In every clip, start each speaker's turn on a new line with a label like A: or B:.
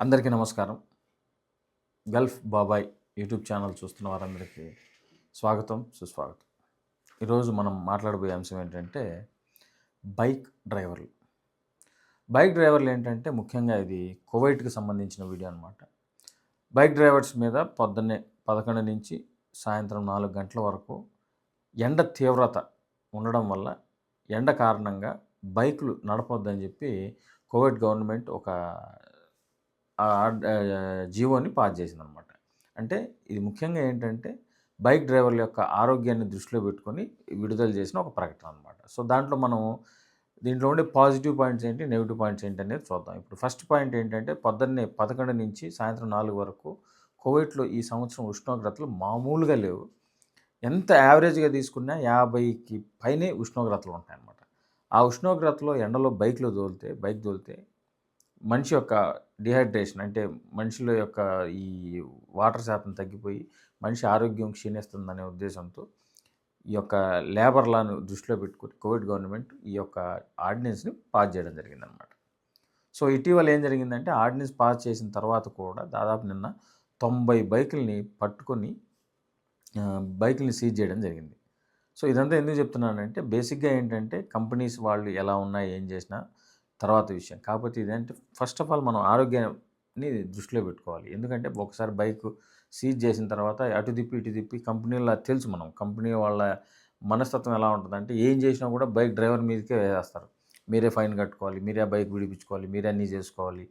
A: అందరికీ నమస్కారం. గల్ఫ్ బాబాయ్ యూట్యూబ్ ఛానల్ చూస్తున్న వారందరికీ స్వాగతం సుస్వాగతం. ఈరోజు మనం మాట్లాడబోయే అంశం ఏంటంటే బైక్ డ్రైవర్లు. బైక్ డ్రైవర్లు ఏంటంటే ముఖ్యంగా ఇది కువైట్కి సంబంధించిన వీడియో అనమాట బైక్ డ్రైవర్స్ మీద పొద్దున్నే పదకొండు నుంచి సాయంత్రం నాలుగు గంటల వరకు ఎండ తీవ్రత ఉండడం వల్ల ఎండ కారణంగా బైకులు నడపొద్దని చెప్పి కోవిడ్ గవర్నమెంట్ ఒక జీవోని పాస్ చేసింది అనమాట అంటే ఇది ముఖ్యంగా ఏంటంటే బైక్ డ్రైవర్ల యొక్క ఆరోగ్యాన్ని దృష్టిలో పెట్టుకొని విడుదల చేసిన ఒక ప్రకటన అనమాట సో దాంట్లో మనం దీంట్లో ఉండే పాజిటివ్ పాయింట్స్ ఏంటి నెగిటివ్ పాయింట్స్ ఏంటి అనేది చూద్దాం. ఇప్పుడు ఫస్ట్ పాయింట్ ఏంటంటే పొద్దున్నే పదకొండు నుంచి సాయంత్రం నాలుగు వరకు కోవిడ్లో ఈ సంవత్సరం ఉష్ణోగ్రతలు మామూలుగా లేవు. ఎంత యావరేజ్గా తీసుకున్నా యాభైకి పైనే ఉష్ణోగ్రతలు ఉంటాయన్నమాట. ఆ ఉష్ణోగ్రతలో ఎండలో బైక్లో తోలితే బైక్ తోలితే మనిషి యొక్క డిహైడ్రేషన్ అంటే మనిషిలో యొక్క ఈ వాటర్ శాతం తగ్గిపోయి మనిషి ఆరోగ్యం క్షీణిస్తుందనే ఉద్దేశంతో ఈ యొక్క లేబర్ లాను దృష్టిలో పెట్టుకుని కోవిడ్ గవర్నమెంట్ ఈ యొక్క ఆర్డినెన్స్ని పాస్ చేయడం జరిగిందనమాట సో ఇటీవల ఏం జరిగిందంటే ఆర్డినెన్స్ పాస్ చేసిన తర్వాత కూడా దాదాపు నిన్న తొంభై బైకుల్ని పట్టుకొని బైకుల్ని సీజ్ చేయడం జరిగింది. సో ఇదంతా ఎందుకు చెప్తున్నానంటే బేసిక్గా ఏంటంటే కంపెనీస్ వాళ్ళు ఎలా ఉన్నా ఏం చేసినా తర్వాత విషయం. కాకపోతే ఇదేంటే? ఫస్ట్ ఆఫ్ ఆల్ మనం ఆరోగ్యాన్ని దృష్టిలో పెట్టుకోవాలి. ఎందుకంటే ఒకసారి బైక్ సీజ్ చేసిన తర్వాత అటు తిప్పి ఇటు తిప్పి కంపెనీలో తెలుసు మనం. కంపెనీ వాళ్ళ మనస్తత్వం ఎలా ఉంటుందంటే ఏం చేసినా కూడా బైక్ డ్రైవర్ మీదకే వేస్తారు మీరే ఫైన్ కట్టుకోవాలి మీరే బైక్ విడిపించుకోవాలి మీరే అన్నీ చేసుకోవాలి.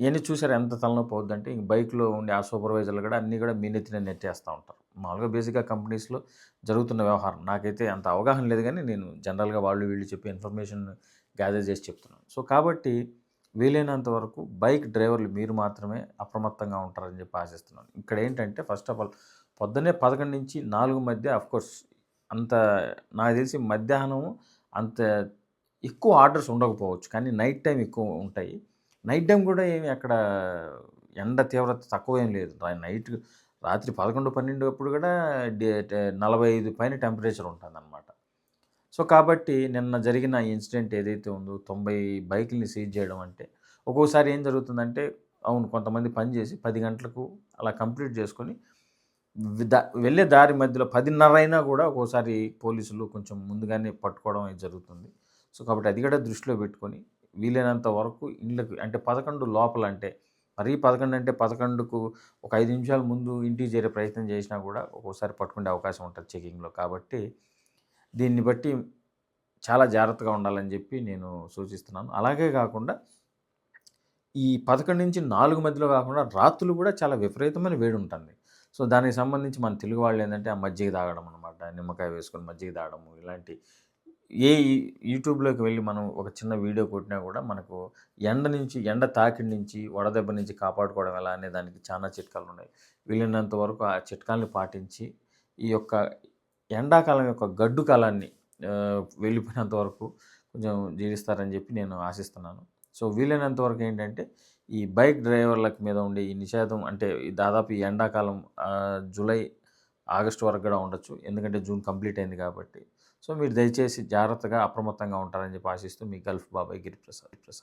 A: ఇవన్నీ చూసారు ఎంత తలనొప్పి అవుద్దంటే ఇంక బైక్లో ఉండే ఆ సూపర్వైజర్లు కూడా అన్నీ కూడా మీ నెత్తిన నెట్టేస్తూ ఉంటారు. మామూలుగా బేసిక్గా కంపెనీస్లో జరుగుతున్న వ్యవహారం. నాకైతే అంత అవగాహన లేదు కానీ నేను జనరల్గా వాళ్ళు వీళ్ళు చెప్పే ఇన్ఫర్మేషన్ గ్యాదర్ చేసి చెప్తున్నాను. సో కాబట్టి వీలైనంత వరకు బైక్ డ్రైవర్లు మీరు మాత్రమే అప్రమత్తంగా ఉంటారని చెప్పి ఆశిస్తున్నాను. ఇక్కడ ఏంటంటే ఫస్ట్ ఆఫ్ ఆల్ పొద్దున్నే పదకొండు నుంచి నాలుగు మధ్య కోర్స్ అంత నాకు తెలిసి మధ్యాహ్నం అంత ఎక్కువ ఆర్డర్స్ ఉండకపోవచ్చు. కానీ నైట్ టైం ఎక్కువ ఉంటాయి. నైట్ టైం కూడా ఏమి అక్కడ ఎండ తీవ్రత తక్కువ ఏం లేదు. నైట్ రాత్రి పదకొండు పన్నెండు అప్పుడు కూడా డే- నలభై ఐదు పైన టెంపరేచర్ ఉంటుందన్నమాట. సో కాబట్టి నిన్న జరిగిన ఇన్సిడెంట్ ఏదైతే ఉందో తొంభై బైకుల్ని సీజ్ చేయడం అంటే ఒక్కోసారి ఏం జరుగుతుందంటే అవును కొంతమంది పని చేసి పది గంటలకు అలా కంప్లీట్ చేసుకొని దా వెళ్ళే దారి మధ్యలో పదిన్నర అయినా కూడా ఒక్కోసారి పోలీసులు కొంచెం ముందుగానే పట్టుకోవడం అనేది జరుగుతుంది. సో కాబట్టి అది కూడా దృష్టిలో పెట్టుకొని వీలైనంత వరకు ఇండ్లకు అంటే పదకొండు లోపల అంటే మరీ పదకొండు అంటే పదకొండుకు ఒక ఐదు నిమిషాల ముందు ఇంటికి చేరే ప్రయత్నం చేసినా కూడా ఒక్కోసారి పట్టుకునే అవకాశం ఉంటుంది చెకింగ్లో. కాబట్టి దీన్ని బట్టి చాలా జాగ్రత్తగా ఉండాలని చెప్పి నేను సూచిస్తున్నాను. అలాగే కాకుండా ఈ పదకొండు నుంచి నాలుగు మధ్యలో కాకుండా రాత్రులు కూడా చాలా విపరీతమైన వేడి ఉంటుంది. సో దానికి సంబంధించి మన తెలుగు వాళ్ళు ఏంటంటే ఆ మజ్జిగ తాగడం అనమాట నిమ్మకాయ వేసుకొని మజ్జిగ తాగడము ఇలాంటి ఏ యూట్యూబ్లోకి వెళ్ళి మనం ఒక చిన్న వీడియో కొట్టినా కూడా మనకు ఎండ నుంచి ఎండ తాకిడి నుంచి వడదెబ్బ నుంచి కాపాడుకోవడం ఎలా అనే దానికి చాలా చిట్కాలు ఉన్నాయి. వీలైనంత వరకు ఆ చిట్కాలని పాటించి ఈ యొక్క ఎండాకాలం యొక్క గడ్డు కాలాన్ని వెళ్ళిపోయినంత వరకు కొంచెం జీవిస్తారని చెప్పి నేను ఆశిస్తున్నాను. సో వీలైనంత వరకు ఏంటంటే ఈ బైక్ డ్రైవర్ల మీద ఉండే ఈ నిషేధం అంటే దాదాపు ఈ ఎండాకాలం జూలై ఆగస్టు వరకు కూడా ఉండొచ్చు. ఎందుకంటే జూన్ కంప్లీట్ అయింది కాబట్టి. సో మీరు దయచేసి జాగ్రత్తగా అప్రమత్తంగా ఉంటారని చెప్పి ఆశిస్తూ మీ గల్ఫ్ బాబాయ్ గిరిప్రసాద్ ప్రసాద్